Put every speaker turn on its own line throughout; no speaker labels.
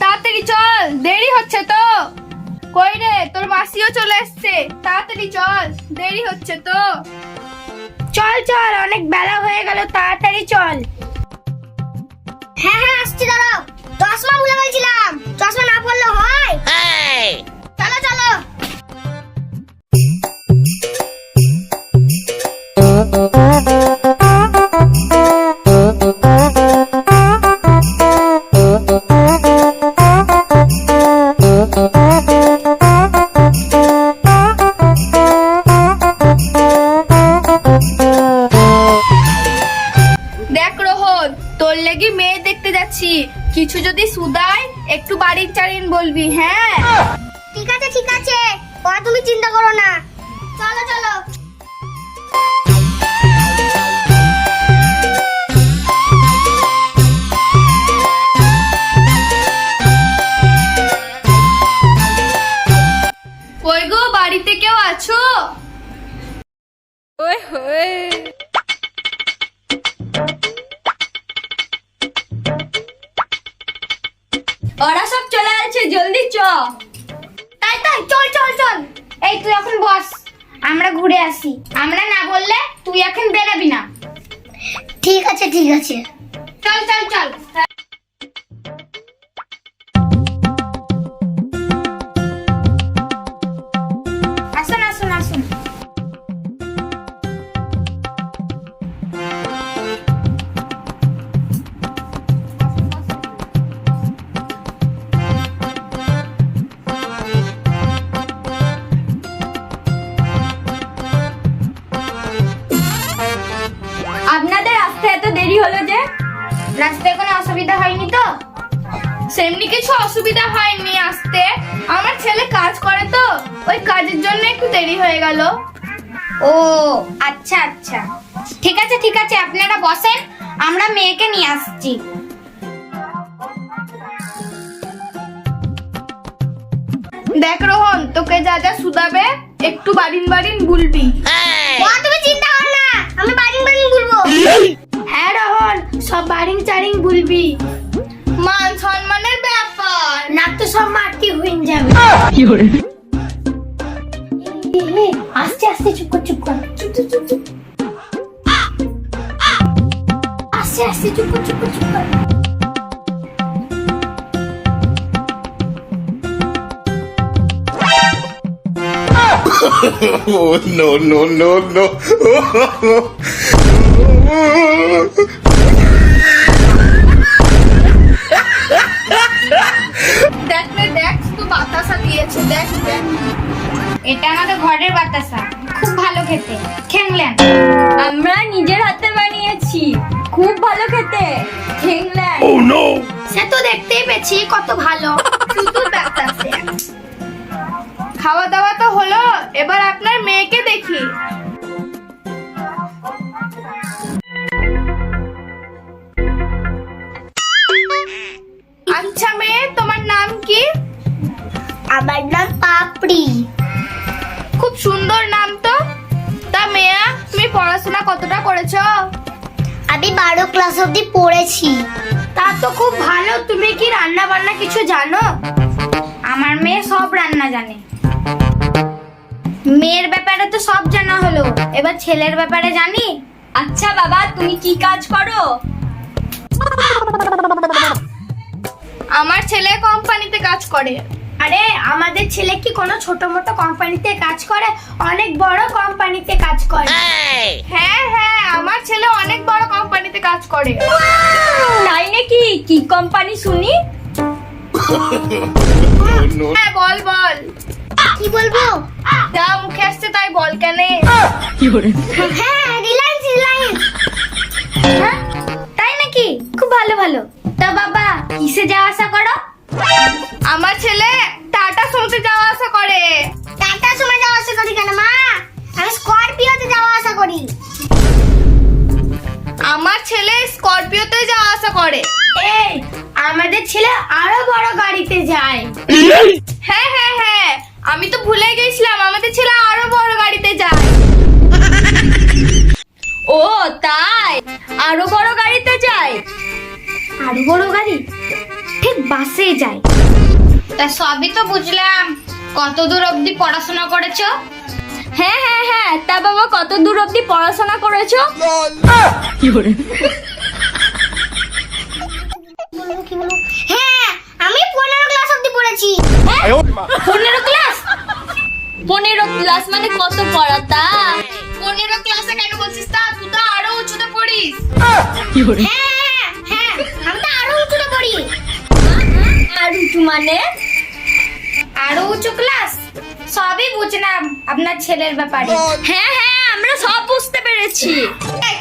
তাড়াতাড়ি চল দেরি হচ্ছে তো। কই রে তোর মাসিও চলে এসছে। তাড়াতাড়ি চল দেরি হচ্ছে তো।
চল চল অনেক বেলা হয়ে গেল তাড়াতাড়ি চল। হ্যাঁ হ্যাঁ আসছি দাঁড়াও। চশমা ভুলে গেছিলাম। চশমা না পড়লে হয়। চলো চলো।
যাচ্ছি কিছু যদি সুদাই একটু বাড়ির চারিন বলবি হ্যাঁ?
ঠিক আছে ঠিক আছে। ও তুমি চিন্তা করো না। চলো চলো।
কই গো বাড়িতে কেউ আছো? ওরা সব চলে আসছে জলদি চ।
তাই তাই চল চল চল। এই তুই এখন বস আমরা ঘুরে আসি। আমরা না বললে তুই এখন বেরাবি না। ঠিক আছে ঠিক আছে। চল চল চল। অসুবিধা হয়নি তো?
সেমনি কিছু অসুবিধা হয়নি আসতে। আমার ছেলে কাজ করে তো ওই কাজের জন্য একটু দেরি হয়ে গেল।
ও আচ্ছা আচ্ছা। ঠিক আছে ঠিক আছে আপনারা বসেন আমরা মেয়েকে নিয়ে আসছি।
দেখ রোহন তোকে যা যা সুদাবে একটু বাড়িন বাড়িন বলবি।
তুমি চিন্তা কর না আমি বাড়িং বাড়িং বলব।
বলবি মান সম্মানের ব্যাপার।
না তো সব মাটি হয়ে যাবে এ, এ, আস্তে আস্তে চুপ কর চুপ কর। চুপ চুপ চুপ চুপ। আস্তে আস্তে চুপ কর চুপ কর চুপ কর।
Oh, no, no, no, no.
বাতাসা দিয়েছে দেখ দেখ।
এটা আমাদের ঘরের বাতাসা খুব ভালো খেতে। খেংলেন
আমরা নিজের হাতে বানিয়েছি খুব ভালো খেতে। খেংলেন
Oh, no.
সে তো দেখতেই পেয়েছি কত ভালো।
শুধু বাতাসে। খাওয়া দাওয়া তো হলো এবার আপনার মেয়েকে দেখি।
আমার নাম পাপড়ি।
খুব সুন্দর নাম তো। তা মেয়া তুমি পড়াশোনা কতটা করেছ?
আমি বারো ক্লাস অবধি পড়েছি। তা তো খুব ভালো তুমি কি রান্না বান্না কিছু জানো? আমার মেয়ে সব রান্না জানে। মেয়ের ব্যাপারে তো সব জানা হলো এবার ছেলের ব্যাপারে জানি?
আচ্ছা বাবা তুমি কি কাজ করো? আমার ছেলে কোম্পানিতে কাজ করে।
আরে আমাদের ছেলে কি কোনো ছোট মোটো কোম্পানিতে কাজ করে? অনেক বড় কোম্পানিতে কাজ করে।
হ্যাঁ হ্যাঁ আমার ছেলে অনেক বড় কোম্পানিতে কাজ করে।
তাই নাকি? কি কোম্পানি শুনি?
হ্যাঁ বল বল।
কি বলব?
যা মুখে আসছে তাই বল কেন?
হ্যাঁ রিলায়েন্স রিলায়েন্স। হ্যাঁ তাই নাকি? খুব ভালো ভালো। তা বাবা কিসে যাওয়া আসা করো?
আমার ছেলে টাটা সমুদ্রে যাওয়া আসা করে।
টাটা সময় যাওয়া আসা করি কেন মা? আমি স্করপিওতে যাওয়া আসা করি।
আমার ছেলে স্করপিওতে যাওয়া আসা করে।
এই আমাদের ছেলে আরও বড় গাড়িতে যায়।
হ্যাঁ হ্যাঁ হ্যাঁ আমি তো ভুলে গেছিলাম আমাদের ছেলে আরও বড় গাড়িতে যায়। ও তাই আরও বড় গাড়িতে যায়।
আরও বড় গাড়ি? ঠিক
বাসে যাই
তা সবই তো বুঝলাম। কত দূর অবধি পড়াশোনা করেছ?
হ্যাঁ হ্যাঁ হ্যাঁ তা বাবা কত দূর অবধি পড়াশোনা করেছ? হ্যাঁ আমি পনেরো ক্লাস অবধি পড়েছি। পনেরো ক্লাস পনেরো ক্লাস মানে কত পড়া তা?
পনেরো ক্লাসে কেন বলছিস তা? তুই তো আরও উঁচুতে পড়িস।
হ্যাঁ হ্যাঁ আমি তো আরও উঁচুতে পড়ি। আর উঁচু মানে?
আরও উঁচু ক্লাস সবই বুঝলাম, আপনার ছেলের ব্যাপারে।
হ্যাঁ হ্যাঁ আমরা সব বুঝতে পেরেছি।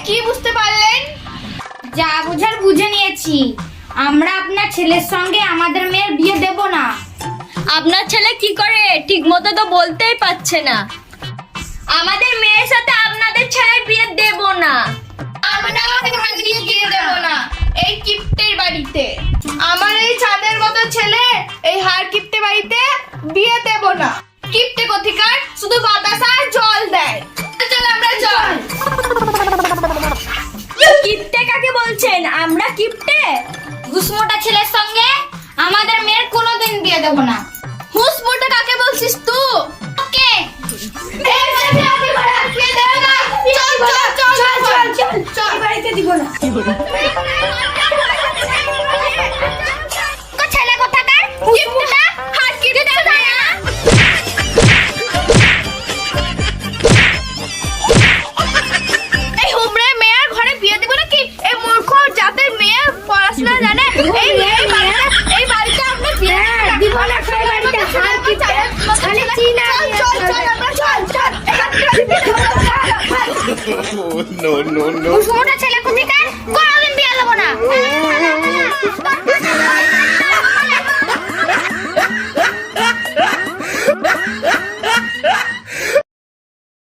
কি বুঝতে পারলেন?
যা বুঝার বুঝে নিয়েছি। আমরা আপনার ছেলের সঙ্গে আমাদের মেয়ের বিয়ে দেব না।
আপনার ছেলে কি করে? ঠিক মতো তো বলতেই পারছে না। আমাদের মেয়ের সাথে আপনাদের ছেলের বিয়ে দেব না।
আমরা বিয়ে দেব না। এই কিপ্টের বাড়িতে। আমার এই ছেলে এই হার কিপ্টে বাড়িতে বিয়ে দেব না। কিপ্টে কোথিকার? শুধু বাতাস আর জল দেয়। চল আমরা জল।
কাকে বলছেন? আমরা
ছেলের সঙ্গে আমাদের মেয়ের কোনোদিন বিয়ে দেব না।
গুসমোটা কাকে বলছিস তুই
কে?
চল চল চল চল চল। চল বাড়িতে দিব না। নো নো
ছোট
ছেলে কোথাকার কোনোদিন বিয়ে হব না